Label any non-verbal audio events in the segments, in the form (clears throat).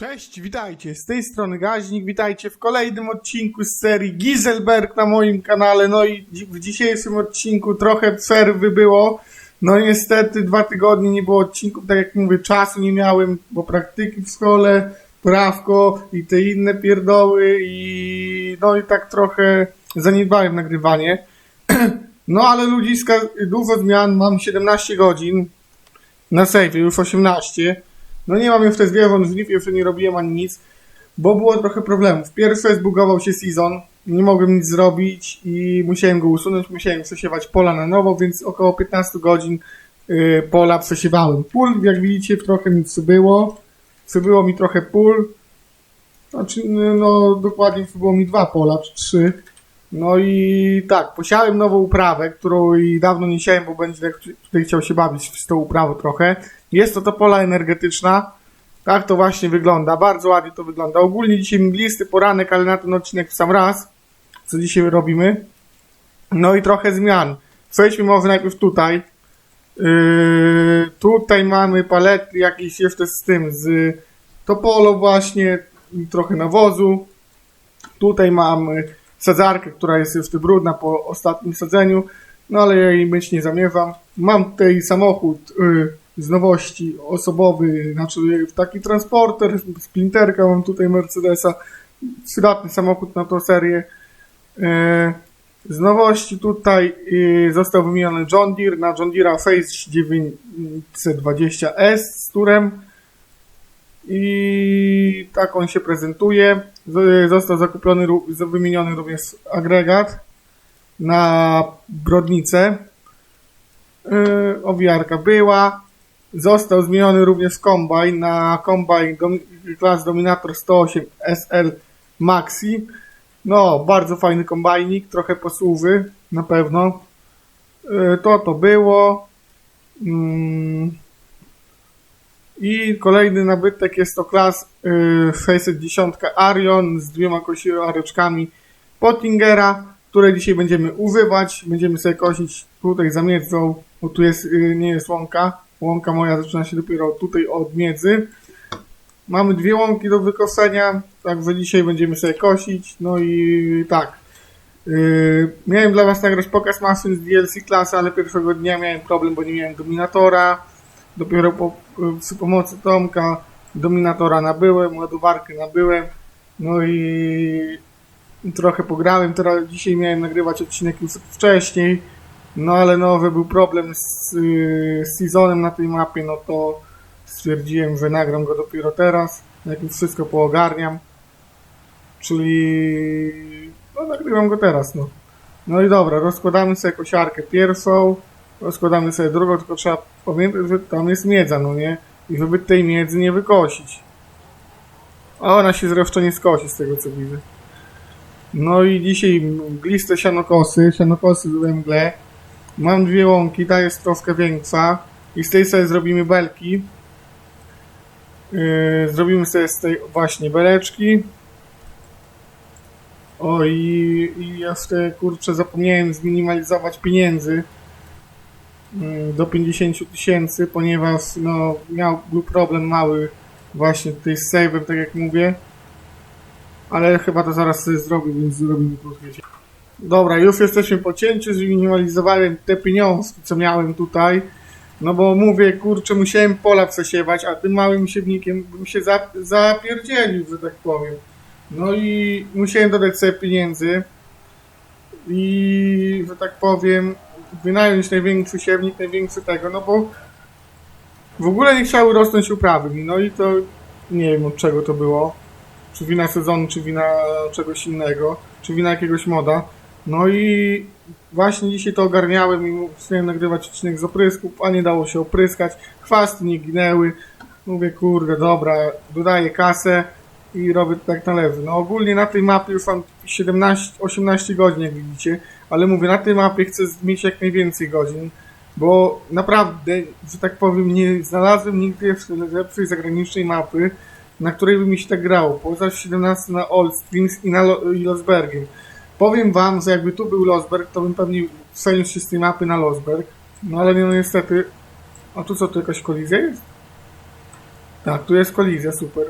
Cześć, witajcie, z tej strony Gaźnik, witajcie w kolejnym odcinku z serii Giselberg na moim kanale, no i w dzisiejszym odcinku trochę przerwy było, no niestety dwa tygodnie nie było odcinków, tak jak mówię, czasu nie miałem, bo praktyki w szkole, prawko i te inne pierdoły i no i tak trochę zaniedbałem nagrywanie, (clears throat) no ale ludziska, dużo zmian, mam 17 godzin, na save już 18. No nie mam jeszcze zwierząt w Leaf, jeszcze nie robiłem ani nic, bo było trochę problemów. Pierwsze zbugował się season, nie mogłem nic zrobić i musiałem go usunąć, musiałem przesiewać pola na nowo, więc około 15 godzin y, pola przesiewałem. Pól, jak widzicie, trochę mi przybyło. Przybyło mi trochę pól. Znaczy, no dokładnie przybyło mi dwa pola, czy trzy. No i tak, posiałem nową uprawę, którą i dawno nie siałem, bo będzie tutaj chciał się bawić z tą uprawą trochę. Jest to to pola energetyczna. Tak to właśnie wygląda. Bardzo ładnie to wygląda. Ogólnie dzisiaj mglisty poranek, ale na ten odcinek w sam raz. Co dzisiaj robimy? No i trochę zmian. Przejdźmy może najpierw tutaj. Yy, tutaj mamy palety jakieś jeszcze z tym, z topolo właśnie, trochę nawozu. Tutaj mamy sadzarkę, która jest jeszcze brudna po ostatnim sadzeniu, no ale ja jej myć nie zamierzam. Mam tutaj samochód y, z nowości osobowy, znaczy taki transporter, splinterka, mam tutaj Mercedesa, przydatny samochód na tą serię. Y, z nowości tutaj y, został wymieniony John Deere na John Deere Face 920S z turem i tak on się prezentuje. Został zakupiony, wymieniony również agregat na brodnicę. Yy, owijarka była. Został zmieniony również kombajn na kombajn klas Dominator 108 SL Maxi. No, bardzo fajny kombajnik, trochę posłuży na pewno. Yy, to to było. Mm. I kolejny nabytek jest to klas y, 610 Arion z dwiema kosiareczkami Pottingera, które dzisiaj będziemy używać. Będziemy sobie kosić tutaj za miedzą, bo tu jest, y, nie jest łąka. Łąka moja zaczyna się dopiero tutaj od miedzy. Mamy dwie łąki do wykoszenia, także dzisiaj będziemy sobie kosić. No i tak. Yy, miałem dla Was nagrać pokaz maszyn z DLC klasy, ale pierwszego dnia miałem problem, bo nie miałem dominatora. Dopiero po, przy pomocy Tomka dominatora nabyłem, ładowarkę nabyłem. No i trochę pograłem. Teraz dzisiaj miałem nagrywać odcinek już wcześniej. No ale nowy był problem z, yy, z na tej mapie, no to stwierdziłem, że nagram go dopiero teraz, jak już wszystko poogarniam. Czyli no nagrywam go teraz, no. No i dobra, rozkładamy sobie kosiarkę pierwszą, rozkładamy sobie drugą, tylko trzeba pamiętać, że tam jest miedza, no nie? I żeby tej miedzy nie wykosić. A ona się zresztą nie skosi z tego co widzę. No i dzisiaj mgliste sianokosy, sianokosy we mgle. Mam dwie łąki, ta jest troszkę większa. I z tej sobie zrobimy belki. Yy, zrobimy sobie z tej właśnie beleczki. O i, i jeszcze kurczę zapomniałem zminimalizować pieniędzy mm, do 50 tysięcy, ponieważ no, miał był problem mały właśnie tutaj z save'em, tak jak mówię. Ale chyba to zaraz sobie zrobię, więc zrobimy krótkie. Dobra, już jesteśmy po cięciu, zminimalizowałem te pieniążki, co miałem tutaj. No bo mówię, kurczę, musiałem pola przesiewać, a tym małym siewnikiem bym się za, zapierdzielił, że tak powiem. No i musiałem dodać sobie pieniędzy i, że tak powiem, wynająć największy siewnik, największy tego, no bo w ogóle nie chciały rosnąć uprawy mi, no i to nie wiem od czego to było. Czy wina sezonu, czy wina czegoś innego, czy wina jakiegoś moda. No i właśnie dzisiaj to ogarniałem i chciałem nagrywać odcinek z oprysków, a nie dało się opryskać. Chwasty nie ginęły. Mówię, kurde, dobra, dodaję kasę i robię tak należy. No ogólnie na tej mapie już mam 17, 18 godzin, jak widzicie, ale mówię, na tej mapie chcę mieć jak najwięcej godzin, bo naprawdę, że tak powiem, nie znalazłem nigdy jeszcze lepszej zagranicznej mapy, na której by mi się tak grało. Poza 17 na Old i na Lo- i Losbergiem. Powiem wam, że jakby tu był Losberg, to bym pewnie przeniósł się z tej mapy na Losberg. No ale no niestety. A tu co, tu jakaś kolizja jest? Tak, tu jest kolizja, super.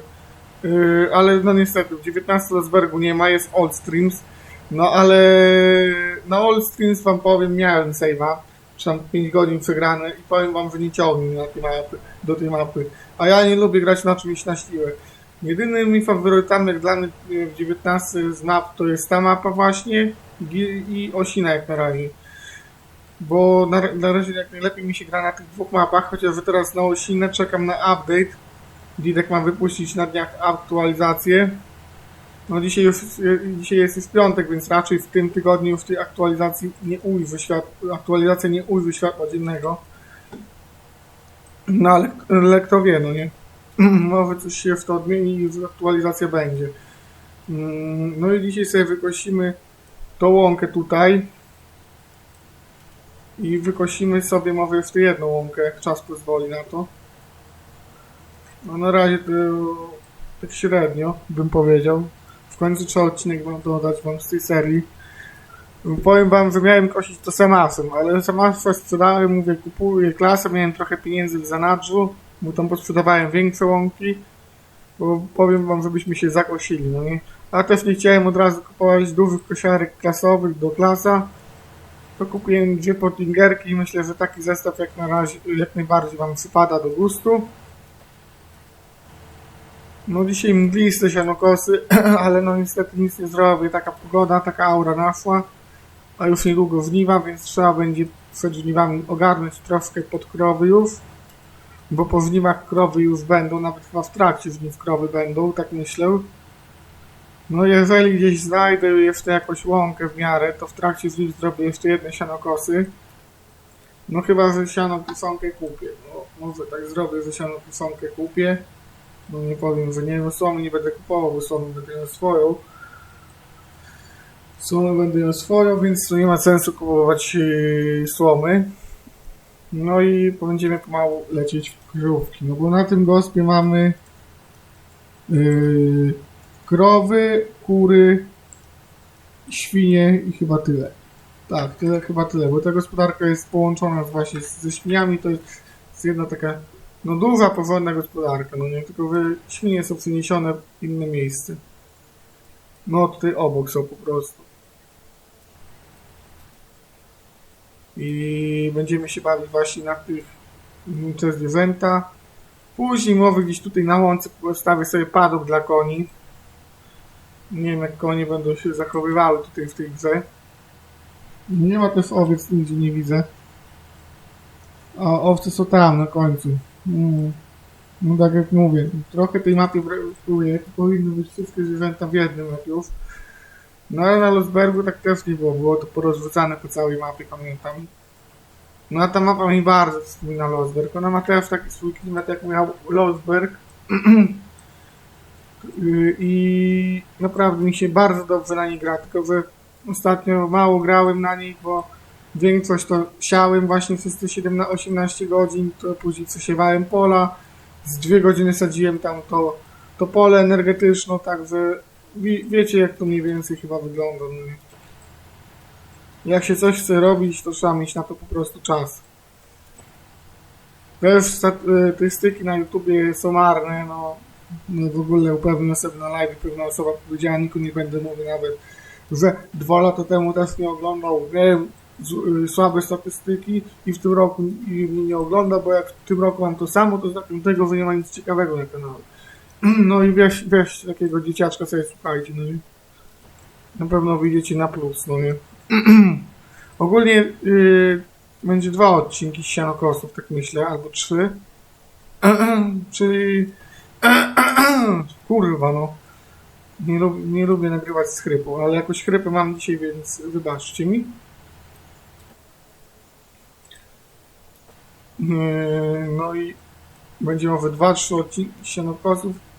Yy, ale no niestety w 19 Losbergu nie ma, jest Old Streams. No ale na Old Streams wam powiem, miałem save'a, czy tam 5 godzin przegrane i powiem wam, że nie ciągnie na tej mapy, do tej mapy. A ja nie lubię grać na czymś na siłę. Jedynymi faworytami dla mnie yy, w 19 z map to jest ta mapa właśnie i Osina jak na razie. Bo na, na razie jak najlepiej mi się gra na tych dwóch mapach, chociaż teraz na Osinę czekam na update. Didek ma wypuścić na dniach aktualizację. No dzisiaj już dzisiaj jest już piątek, więc raczej w tym tygodniu już tej aktualizacji nie ujrzy świat, aktualizacja nie ujrzy światła dziennego. No ale, ale kto wie, no nie? (clears throat) Może coś się w to odmieni i aktualizacja będzie. Mm, No i dzisiaj sobie wykosimy tą łąkę tutaj. I wykosimy sobie może jeszcze jedną łąkę, jak czas pozwoli na to. No na razie to tak średnio bym powiedział. W końcu trzeba odcinek wam dodać wam z tej serii. Powiem wam, że miałem kosić to samasem, ale samasa sprzedałem, mówię, kupuję klasę, miałem trochę pieniędzy w zanadrzu, bo tam posprzedawałem większe łąki, bo powiem wam, żebyśmy się zakosili, no nie? A też nie chciałem od razu kupować dużych kosiarek klasowych do klasa, to kupiłem dwie potlingerki i myślę, że taki zestaw jak na razie, jak najbardziej wam przypada do gustu. No dzisiaj mgliste sianokosy, (clears throat) ale no niestety nic nie zrobię. Taka pogoda, taka aura naszła, a już niedługo żniwa, więc trzeba będzie przed żniwami ogarnąć troszkę pod krowy już, bo po żniwach krowy już będą, nawet chyba w trakcie żniw krowy będą, tak myślę. No jeżeli gdzieś znajdę jeszcze jakąś łąkę w miarę, to w trakcie żniw zrobię jeszcze jedne sianokosy. No chyba, że siano pisonkę kupię. No może tak zrobię, że siano pisonkę kupię. No nie powiem, że nie, słomy nie będę kupował, słomy będę miał swoją. Słomy będę miał swoją, więc nie ma sensu kupować yy, słomy. No i będziemy pomału lecieć w krówki, no bo na tym gospie mamy yy, krowy, kury, świnie i chyba tyle. Tak, tyle, chyba tyle, bo ta gospodarka jest połączona właśnie z- ze świniami, to jest jedna taka no duża, porządna gospodarka, no nie, tylko że świnie są przeniesione w inne miejsce. No tutaj obok są po prostu. I będziemy się bawić właśnie na tych mm, te zwierzęta. Później mowy gdzieś tutaj na łące postawię sobie padok dla koni. Nie wiem jak konie będą się zachowywały tutaj w tej grze. Nie ma też owiec, nigdzie nie widzę. A owce są tam na końcu. Mm. No tak jak mówię, trochę tej mapy brakuje, powinny być wszystkie zwierzęta w jednym najpierw. No ale na Losbergu tak też nie było, było to porozrzucane po całej mapie, pamiętam. No a ta mapa mi bardzo wspomina Losberg, ona ma też taki swój klimat jak miał Losberg. (clears throat) I naprawdę mi się bardzo dobrze na niej gra, tylko że ostatnio mało grałem na niej, bo większość to siałem właśnie przez te 17-18 godzin, to później przesiewałem pola, z dwie godziny sadziłem tam to, to pole energetyczne, także wie, wiecie jak to mniej więcej chyba wygląda. No. nie? Jak się coś chce robić, to trzeba mieć na to po prostu czas. Też statystyki na YouTubie są marne, no, no w ogóle upewnię sobie na live, pewna osoba powiedziała, Niku nie będę mówił nawet, że dwa lata temu też nie oglądał, z- y, słabe statystyki i w tym roku mnie nie ogląda, bo jak w tym roku mam to samo, to znaczy tego, że nie ma nic ciekawego na kanale. (clears throat) No i weź, weź takiego dzieciaczka sobie słuchajcie, no nie? Na pewno wyjdziecie na plus, no nie? (clears throat) Ogólnie y, będzie dwa odcinki sianokosów, tak myślę, albo trzy. (clears throat) Czyli kurwa no. Nie, lub, nie lubię nagrywać z chrypu, ale jakoś chrypę mam dzisiaj, więc wybaczcie mi. Yy, No i będzie może dwa, trzy odcinki sianokosów.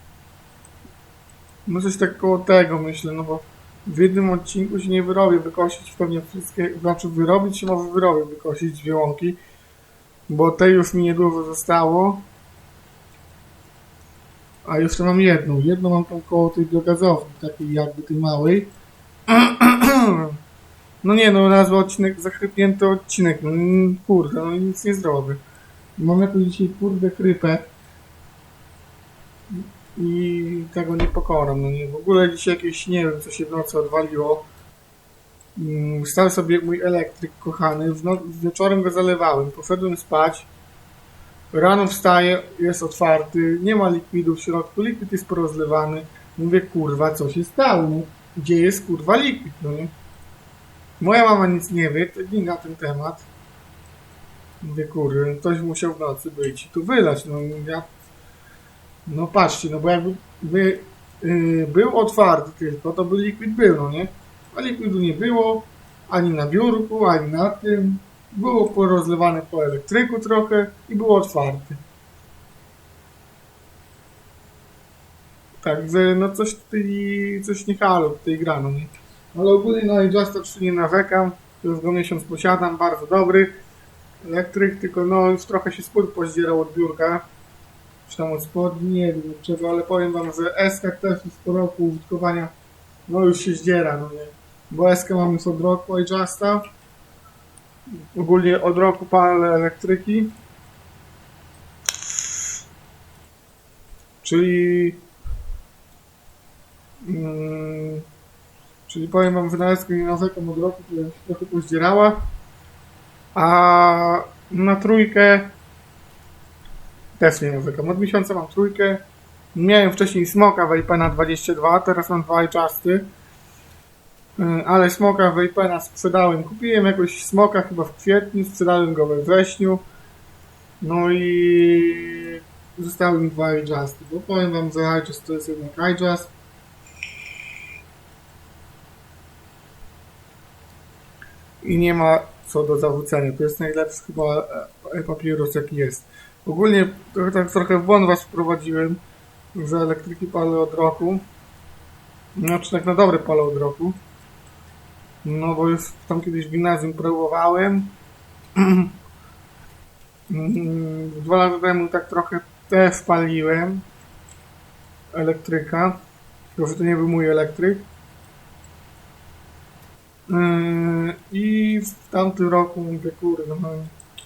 No coś tak koło tego myślę, no bo w jednym odcinku się nie wyrobię wykosić pewnie wszystkie, znaczy wyrobić się może wyrobię wykosić dwie łąki, bo tej już mi niedużo zostało. A jeszcze mam jedną, jedną mam tam koło tej biogazowni, takiej jakby tej małej. (clears throat) No nie no, nazwa odcinek, zachrypnięty odcinek, no kurde, no nic nie zrobię. Mam jakąś dzisiaj kurde chrypę. I tego nie pokoram. No nie, w ogóle dzisiaj jakieś, nie wiem, co się w nocy odwaliło. Mm, Stał sobie mój elektryk kochany, no, wieczorem go zalewałem, poszedłem spać. Rano wstaję, jest otwarty, nie ma likwidu w środku, likwid jest porozlewany. Mówię, kurwa, co się stało? No, Gdzie jest kurwa likwid? No nie? Moja mama nic nie wie, nie na ten temat. Mówię, kurde, ktoś musiał w nocy być i tu wylać. No ja no patrzcie, no bo jakby by, yy, był otwarty tylko, to by likwid był, no nie? A likwidu nie było, ani na biurku, ani na tym. Było porozlewane po elektryku trochę i było otwarty. Także no coś tutaj, coś nie halo tutaj gra, no nie? Ale ogólnie no i Justa 3 nie narzekam, już go miesiąc posiadam, bardzo dobry. Elektryk, tylko no już trochę się spód pozdzierał od biurka czy tam od spodni, nie wiem czego, ale powiem wam, że SK też jest po roku użytkowania, no już się zdziera, no nie. Bo SK mamy już od roku iJusta, ogólnie od roku palę elektryki, czyli mm, czyli powiem wam, SK nie narzekam od roku, która się trochę pozdzierała, a na trójkę też nie narzekam. Od miesiąca mam trójkę. Miałem wcześniej smoka Vapena 22, teraz mam dwa iChasty. Yy, Ale smoka Vapena sprzedałem. Kupiłem jakoś smoka chyba w kwietniu, sprzedałem go we wrześniu. No i zostały mi dwa iChasty. Bo powiem wam, że iChast to jest jednak iChast. I nie ma co do zawrócenia. To jest najlepszy chyba e, papieros jaki jest. Ogólnie tak, trochę w błąd was wprowadziłem, że elektryki palę od roku. Znaczy tak na dobre palę od roku. No bo już tam kiedyś w gimnazjum próbowałem. (clears throat) Dwa lata temu tak trochę też paliłem elektryka. Tylko, że to nie był mój elektryk. Yy, I w tamtym roku mówię, kurde, no,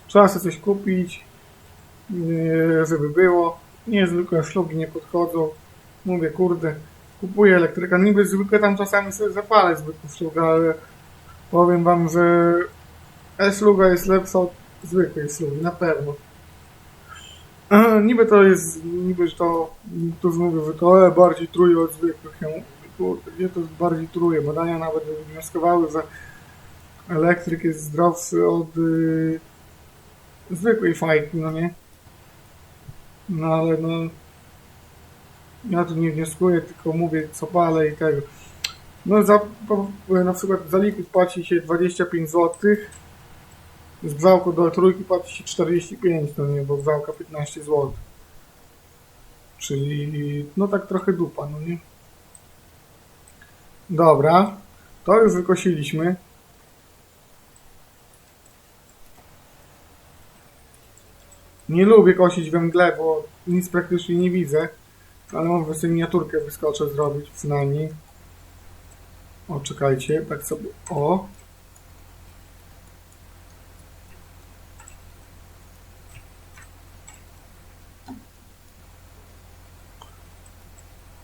trzeba sobie coś kupić żeby było. Niezwykłe szlugi nie podchodzą. Mówię, kurde, kupuję elektryka. Niby zwykle tam czasami sobie zapalę zwykły szlug, ale powiem wam, że e-szluga jest lepsza od zwykłej szlugi, na pewno. E, (clears throat) Niby to jest, niby to, którzy mówią, że to e, bardziej truje od zwykłych. Ja mówię, kurde, gdzie to bardziej truje? Badania nawet wnioskowały, że elektryk jest zdrowszy od y, zwykłej fajki, no nie? No ale no. Ja tu nie wnioskuję, tylko mówię co palę i tego. No za, na przykład za likwid płaci się 25 zł. Z grzałku do trójki płaci się 45, no nie, bo grzałka 15 zł. Czyli no tak trochę dupa, no nie. Dobra, to już wykosiliśmy. Nie lubię kosić we mgle, bo nic praktycznie nie widzę. Ale może sobie miniaturkę wyskoczę zrobić przynajmniej. O, czekajcie, tak sobie. O!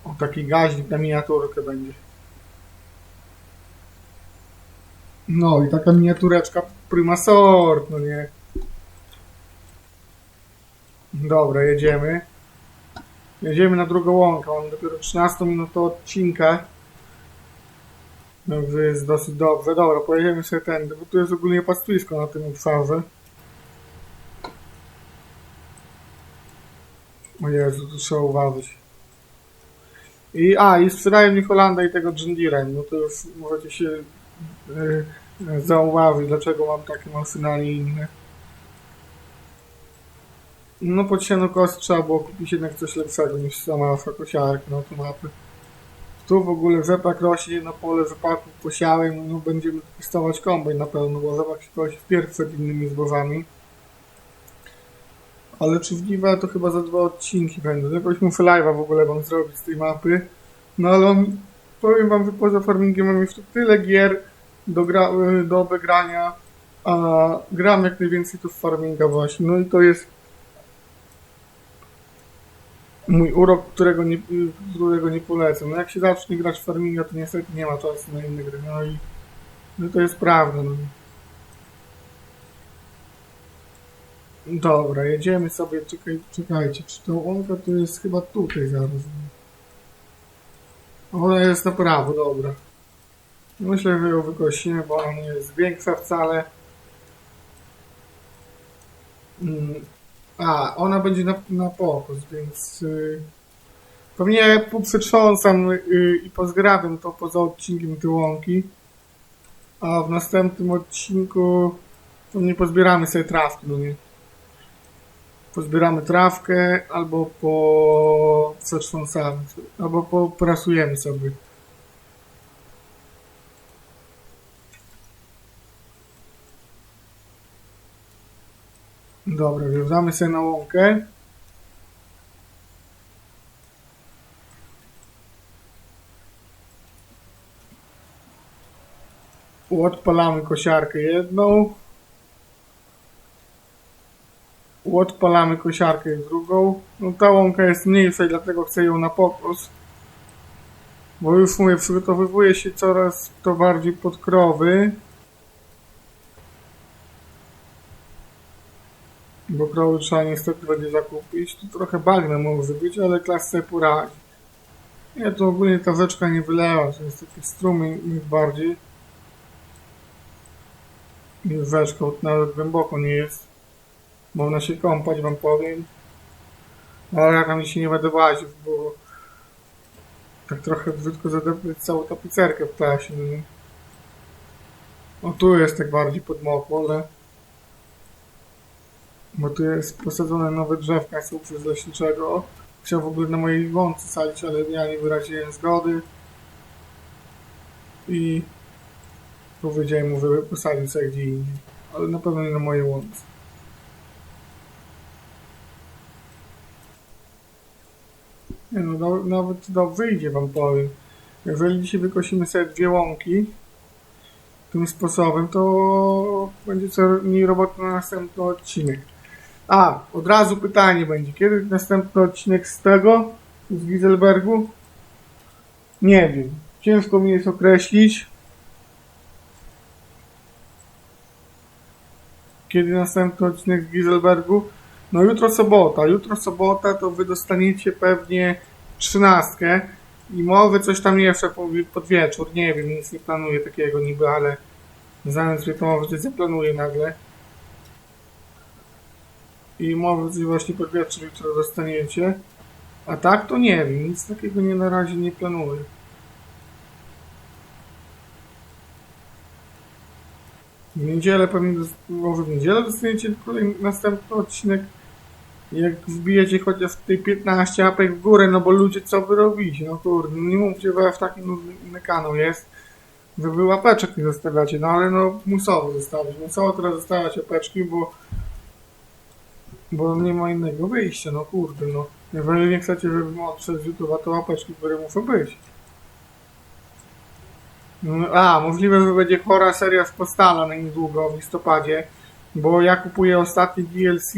O, taki gaźnik na miniaturkę będzie. No i taka miniatureczka prima sort, no nie. Dobra, jedziemy. Jedziemy na drugą łąkę. Mam dopiero 13 minut odcinka. Także jest dosyć dobrze. Dobra, pojedziemy sobie tędy, bo tu jest ogólnie pastwisko na tym obszarze. O Jezu, tu trzeba uważać. I, a, i sprzedają mi Holanda i tego Deere. No to już możecie się yy, zauważyć, dlaczego mam takie maszyny, a nie inne. No pod siano kos trzeba było kupić jednak coś lepszego niż sama kosiarka na tą mapę. Tu w ogóle rzepak rośnie na pole rzepaków posiałem, no będziemy testować kombajn na pewno, bo rzepak się kosi wpierw przed innymi zbożami. Ale czy w Giwa to chyba za dwa odcinki będą. Jakoś muszę live'a w ogóle wam zrobić z tej mapy. No ale on, powiem wam, że poza farmingiem mam tu tyle gier do, gra, do obegrania, a gram jak najwięcej tu w farminga właśnie. No i to jest mój urok, którego nie, którego nie polecam. No jak się zacznie grać w farminga, to niestety nie ma czasu na inne gry. No i no to jest prawda. No. Dobra, jedziemy sobie, czekaj, czekajcie, czy to łąka to jest chyba tutaj zaraz. Ona jest na prawo, dobra. Myślę, że ją wykosimy, bo ona nie jest większa wcale. Mm, A, ona będzie na, na pokos, więc yy, pewnie poprzetrząsam yy, i pozgrabiam to poza odcinkiem te łąki. A w następnym odcinku pewnie pozbieramy sobie trawki, no nie? Pozbieramy trawkę albo po przetrząsamy, albo poprasujemy sobie. Dobra, wjeżdżamy sobie na łąkę. Odpalamy kosiarkę jedną. Odpalamy kosiarkę drugą. No ta łąka jest mniejsza i dlatego chcę ją na pokos. Bo już mówię, przygotowywuje się coraz to bardziej pod krowy. Bo krowy trzeba niestety będzie zakupić. Tu trochę bagna może być, ale klas sobie poradzi. Nie, to ogólnie ta rzeczka nie wylewa, to jest taki strumień niż bardziej. Niż rzeczka, nawet głęboko nie jest. Można się kąpać, wam powiem. Ale ja tam się nie będę łaził, bo tak trochę brzydko zadepnąć całą tapicerkę w klasie. No. tu jest tak bardziej podmokło, ale bo tu jest posadzone nowe drzewka są przez leśniczego. Chciał w ogóle na mojej łące salić, ale ja nie wyraziłem zgody. I powiedziałem mu, żeby posadził sobie gdzie indziej. Ale na pewno nie na mojej łące. Nie no, no nawet no, wyjdzie wam powiem. Jeżeli dzisiaj wykosimy sobie dwie łąki tym sposobem, to będzie co mniej roboty na następny odcinek. A, od razu pytanie będzie. Kiedy następny odcinek z tego? Z Giselbergu? Nie wiem. Ciężko mi jest określić. Kiedy następny odcinek z Giselbergu? No jutro sobota. Jutro sobota to wy dostaniecie pewnie trzynastkę i mowy coś tam jeszcze po- pod wieczór. Nie wiem, nic nie planuję takiego niby, ale mnie to może coś zaplanuję nagle. I mowy coś właśnie pod wieczór jutro dostaniecie. A tak to nie wiem, nic takiego nie na razie nie planuję. W niedzielę pewnie, może w niedzielę dostaniecie kolejny, następny odcinek. Jak wbijecie chociaż w tej 15 apek w górę, no bo ludzie co wy robicie? No kurde, no nie mówcie, że w taki nudny kanał jest. Wy wy łapeczek nie zostawiacie, no ale no musowo zostawić. Musowo teraz zostawiać łapeczki, bo bo nie ma innego wyjścia, no kurde, no. Jeżeli nie chcecie, żebym odszedł z YouTube'a, to łapeczki, które muszą być. No, A, możliwe, że będzie chora seria z Postala na niedługo, w listopadzie, bo ja kupuję ostatni DLC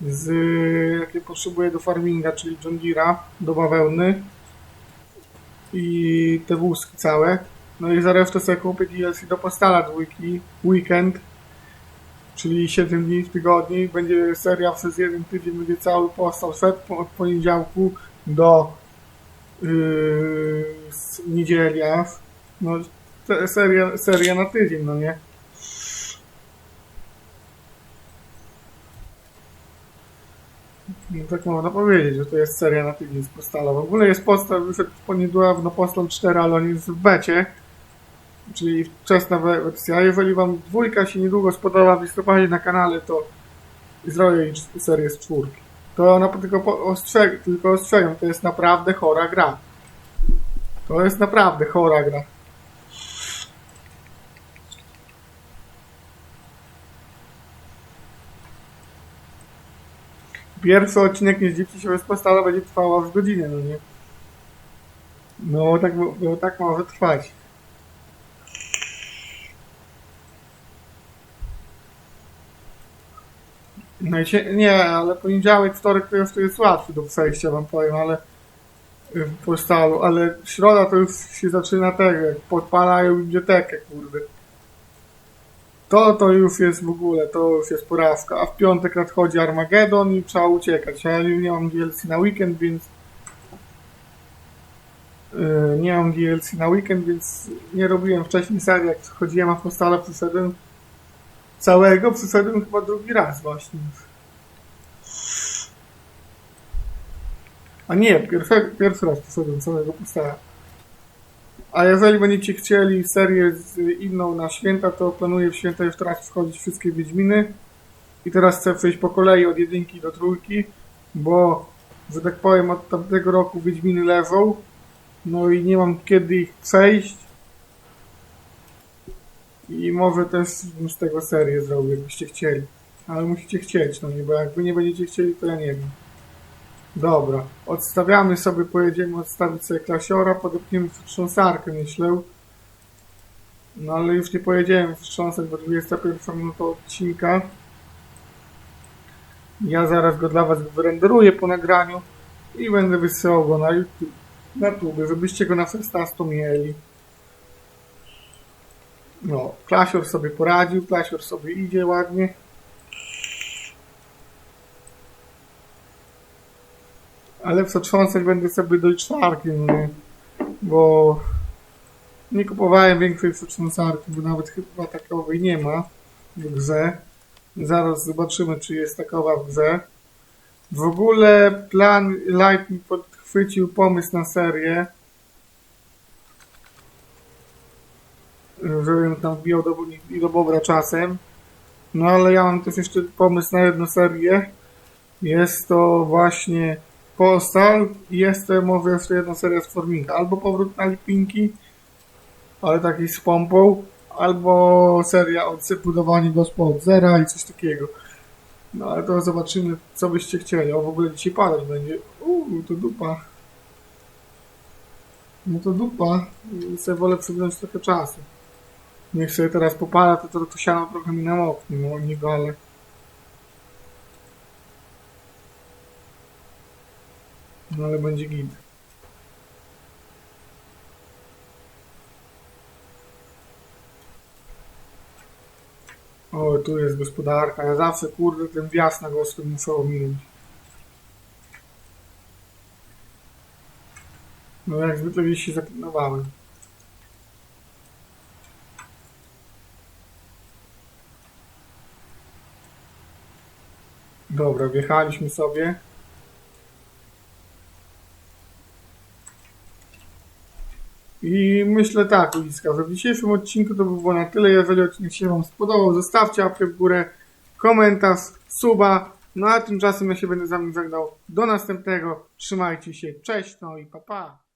z, jakie potrzebuję do farminga, czyli John Deere'a, do bawełny i te wózki całe. No i za resztę sobie kupię DLC do Postala dwójki, weekend, czyli 7 dni w tygodniu. i Będzie seria przez jeden tydzień, będzie cały Postal set od poniedziałku do yy, niedzieli. No, seria, seria na tydzień, no nie? No, tak można powiedzieć, że to jest seria na tydzień z Postala. W ogóle jest Postal, wyszedł niedawno Postal 4, ale on jest w becie, czyli wczesna we- wersja. Jeżeli Wam dwójka się niedługo spodoba w listopadzie na kanale, to zrobię serię z czwórki. To ona tylko ostrzeg, tylko ostrzegam, to jest naprawdę chora gra. To jest naprawdę chora gra. Pierwszy odcinek nie zdziwcie się, bez będzie trwał aż godzinę, no nie? No tak, no, tak może trwać. Najcie... Nie, ale poniedziałek, wtorek to jest łatwy do przejścia, wam powiem, ale y, w postalu, ale środa to już się zaczyna tego, jak podpalają bibliotekę, kurde. To to już jest w ogóle, to już jest porażka, a w piątek nadchodzi Armagedon i trzeba uciekać. Ja nie mam DLC na weekend, więc Yy, nie mam DLC na weekend, więc nie robiłem wcześniej serii, jak chodziłem a postala przyszedłem całego, przyszedłem chyba drugi raz właśnie. A nie, pierwszy, pierwszy raz przyszedłem całego postala. A jeżeli będziecie chcieli serię z inną na święta, to planuję w święta już teraz wchodzić wszystkie Wiedźminy. I teraz chcę przejść po kolei od jedynki do trójki, bo, że tak powiem, od tamtego roku Wiedźminy leżą. No i nie mam kiedy ich przejść. I może też z tego serię zrobię, jakbyście chcieli. Ale musicie chcieć, no nie, bo jak wy nie będziecie chcieli, to ja nie wiem. Dobra, odstawiamy sobie, pojedziemy odstawić sobie klasiora, podepniemy wstrząsarkę, myślę. No ale już nie pojedziemy wstrząsać, bo 21 minuta odcinka. Ja zaraz go dla was wyrenderuję po nagraniu i będę wysyłał go na YouTube, na tubę, żebyście go na 16 mieli. No, klasior sobie poradził, klasior sobie idzie ładnie. Ale przetrząsać będę sobie do czwarki, no nie? bo nie kupowałem większej przetrząsarki, bo nawet chyba takowej nie ma w grze. Zaraz zobaczymy, czy jest takowa w grze. W ogóle plan Light mi podchwycił pomysł na serię. Żebym tam wbijał do, do Bobra czasem. No ale ja mam też jeszcze pomysł na jedną serię. Jest to właśnie Postal i jest to może jeszcze jedna seria z Forminga. Albo powrót na Lipinki, ale taki z pompą, albo seria od budowanie gospo od zera i coś takiego. No ale to zobaczymy, co byście chcieli. O, w ogóle dzisiaj padać będzie. Uuu, to dupa. No to dupa. Sobie wolę przywinąć trochę czasu. Niech sobie teraz popala, to, to, to siano trochę mi namoknie, no nie ale. No ale będzie git. O, tu jest gospodarka. Ja zawsze, kurde, ten wjazd na gospę muszę ominąć. No jak zwykle gdzieś się zaklinowałem. Dobra, wjechaliśmy sobie. I myślę tak, Uliska, że w dzisiejszym odcinku to by było na tyle. Jeżeli odcinek się Wam spodobał, zostawcie łapkę w górę, komentarz, suba. No a tymczasem ja się będę z Wami żegnał. Do następnego. Trzymajcie się. Cześć, no i pa pa.